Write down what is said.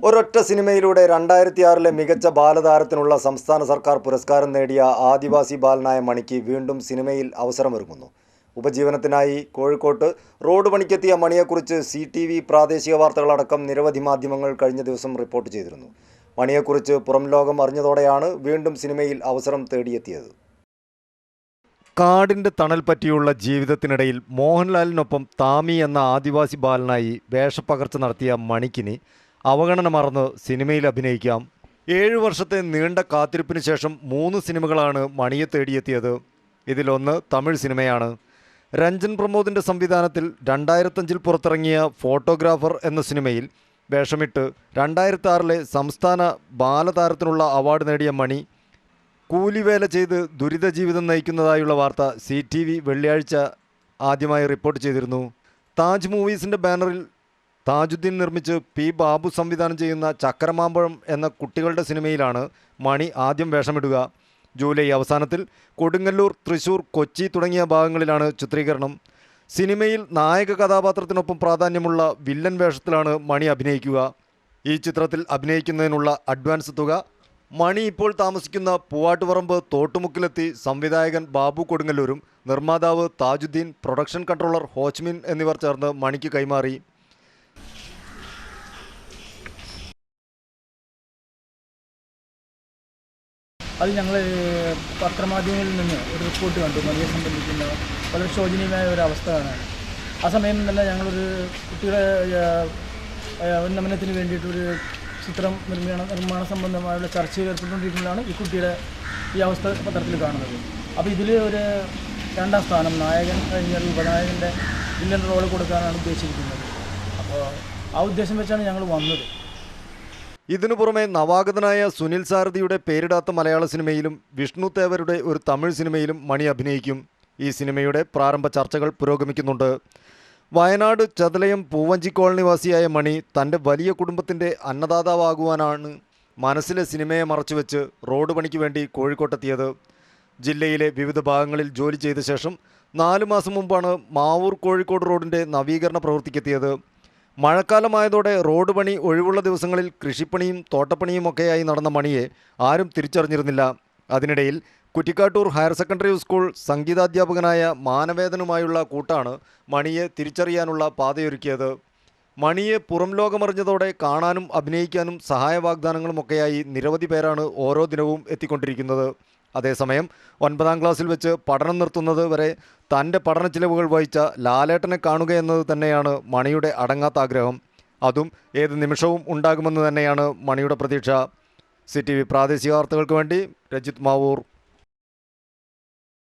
ഒരൊറ്റ സിനിമയിലൂടെ രണ്ടായിരത്തി ആറിലെ മികച്ച ബാലതാരത്തിനുള്ള സംസ്ഥാന സർക്കാർ പുരസ്കാരം നേടിയ ആദിവാസി ബാലനായ മണിക്ക് വീണ്ടും സിനിമയിൽ അവസരമൊരുങ്ങുന്നു. ഉപജീവനത്തിനായി കോഴിക്കോട്ട് റോഡ് പണിക്കെത്തിയ മണിയെക്കുറിച്ച് സി ടി വി പ്രാദേശിക വാർത്തകളടക്കം നിരവധി മാധ്യമങ്ങൾ കഴിഞ്ഞ ദിവസം റിപ്പോർട്ട് ചെയ്തിരുന്നു. മണിയെക്കുറിച്ച് പുറം ലോകം അറിഞ്ഞതോടെയാണ് വീണ്ടും സിനിമയിൽ അവസരം തേടിയെത്തിയത്. കാടിന്റെ തണൽ പറ്റിയുള്ള ജീവിതത്തിനിടയിൽ മോഹൻലാലിനൊപ്പം താമി എന്ന ആദിവാസി ബാലനായി വേഷപ്പകർച്ച നടത്തിയ മണിക്കിന് അവഗണന മറന്ന് സിനിമയിൽ അഭിനയിക്കാം. ഏഴു വർഷത്തെ നീണ്ട കാത്തിരിപ്പിന് ശേഷം മൂന്ന് സിനിമകളാണ് മണിയെ തേടിയെത്തിയത്. ഇതിലൊന്ന് തമിഴ് സിനിമയാണ്. രഞ്ജൻ പ്രമോദിന്റെ സംവിധാനത്തിൽ രണ്ടായിരത്തഞ്ചിൽ പുറത്തിറങ്ങിയ ഫോട്ടോഗ്രാഫർ എന്ന സിനിമയിൽ വേഷമിട്ട് രണ്ടായിരത്തി ആറിലെ സംസ്ഥാന ബാലതാരത്തിനുള്ള അവാർഡ് നേടിയ മണി കൂലിവേല ചെയ്ത് ദുരിത ജീവിതം നയിക്കുന്നതായുള്ള വാർത്ത സി ടി വി വെള്ളിയാഴ്ച ആദ്യമായി റിപ്പോർട്ട് ചെയ്തിരുന്നു. താജ് മൂവീസിന്റെ ബാനറിൽ താജുദ്ദീൻ നിർമ്മിച്ച് പി ബാബു സംവിധാനം ചെയ്യുന്ന ചക്കരമാമ്പഴം എന്ന കുട്ടികളുടെ സിനിമയിലാണ് മണി ആദ്യം വേഷമിടുക. ജൂലൈ അവസാനത്തിൽ കൊടുങ്ങല്ലൂർ തൃശൂർ കൊച്ചി തുടങ്ങിയ ഭാഗങ്ങളിലാണ് ചിത്രീകരണം. സിനിമയിൽ നായക കഥാപാത്രത്തിനൊപ്പം പ്രാധാന്യമുള്ള വില്ലൻ വേഷത്തിലാണ് മണി അഭിനയിക്കുക. ഈ ചിത്രത്തിൽ അഭിനയിക്കുന്നതിനുള്ള അഡ്വാൻസ് തുക. മണി ഇപ്പോൾ താമസിക്കുന്ന പൂവാട്ടുപറമ്പ് തോട്ടുമുക്കിലെത്തി സംവിധായകൻ ബാബു കൊടുങ്ങല്ലൂരും നിർമ്മാതാവ് താജുദ്ദീൻ പ്രൊഡക്ഷൻ കൺട്രോളർ ഹോച്ച്മിൻ എന്നിവർ ചേർന്ന് മണിക്ക് കൈമാറി. അത് ഞങ്ങൾ പത്രമാധ്യമങ്ങളിൽ നിന്ന് ഒരു റിപ്പോർട്ട് കണ്ടു. മതിയെ സംബന്ധിക്കുന്ന വളരെ ശോചനീയമായ ഒരു അവസ്ഥ കാണാൻ ആ സമയം തന്നെ ഞങ്ങളൊരു കുട്ടികളെ ആ, ഉന്നമനത്തിന് വേണ്ടിയിട്ടൊരു ചിത്രം നിർമ്മാണ നിർമ്മാണ സംബന്ധമായുള്ള ചർച്ചയിൽ ഏർപ്പെട്ടുകൊണ്ടിരിക്കുമ്പോഴാണ് ഈ കുട്ടിയുടെ ഈ അവസ്ഥ പത്രത്തിൽ കാണുന്നത്. അപ്പോൾ ഇതിൽ ഒരു രണ്ടാം സ്ഥാനം നായകൻ കഴിഞ്ഞാൽ ഉപനായകന്റെ വില്ലൻ റോൾ കൊടുക്കാനാണ് ഉദ്ദേശിച്ചിരിക്കുന്നത്. അപ്പോൾ ആ ഉദ്ദേശം വെച്ചാണ് ഞങ്ങൾ വന്നത്. ഇതിനു പുറമെ നവാഗതനായ സുനിൽ സാരഥിയുടെ പേരിടാത്ത മലയാള സിനിമയിലും വിഷ്ണു തേവരുടെ ഒരു തമിഴ് സിനിമയിലും മണി അഭിനയിക്കും. ഈ സിനിമയുടെ പ്രാരംഭ ചർച്ചകൾ പുരോഗമിക്കുന്നുണ്ട്. വയനാട് ചതലയം പൂവഞ്ചി കോളനിവാസിയായ മണി തന്റെ വലിയ കുടുംബത്തിന്റെ അന്നദാതാവാകുവാനാണ് മനസ്സിലെ സിനിമയെ മറച്ചുവെച്ച് റോഡ് പണിക്ക് വേണ്ടി കോഴിക്കോട്ടെത്തിയത്. ജില്ലയിലെ വിവിധ ഭാഗങ്ങളിൽ ജോലി ചെയ്ത ശേഷം നാലു മാസം മുമ്പാണ് മാവൂർ കോഴിക്കോട് റോഡിന്റെ നവീകരണ പ്രവൃത്തിക്കെത്തിയത്. മഴക്കാലമായതോടെ റോഡ് പണി ഒഴിവുള്ള ദിവസങ്ങളിൽ കൃഷിപ്പണിയും തോട്ടപ്പണിയും ഒക്കെയായി നടന്ന മണിയെ ആരും തിരിച്ചറിഞ്ഞിരുന്നില്ല. അതിനിടയിൽ കുറ്റിക്കാട്ടൂർ ഹയർ സെക്കൻഡറി സ്കൂൾ സംഗീതാധ്യാപകനായ മാനവേദനുമായുള്ള കൂട്ടാണ് മണിയെ തിരിച്ചറിയാനുള്ള പാതയൊരുക്കിയത്. മണിയെ പുറം ലോകമറിഞ്ഞതോടെ കാണാനും അഭിനയിക്കാനും സഹായ വാഗ്ദാനങ്ങളുമൊക്കെയായി നിരവധി പേരാണ് ഓരോ ദിനവും എത്തിക്കൊണ്ടിരിക്കുന്നത്. അതേസമയം ഒൻപതാം ക്ലാസ്സിൽ വെച്ച് പഠനം നിർത്തുന്നത് വരെ തന്റെ പഠന ചിലവുകൾ വഹിച്ച ലാലേട്ടനെ കാണുക എന്നത് തന്നെയാണ് മണിയുടെ അടങ്ങാത്ത ആഗ്രഹം അതും ഏത് നിമിഷവും ഉണ്ടാകുമെന്ന് തന്നെയാണ് മണിയുടെ പ്രതീക്ഷ. സി ടി വി പ്രാദേശിക വാർത്തകൾക്ക് വേണ്ടി രജിത് മാവൂർ.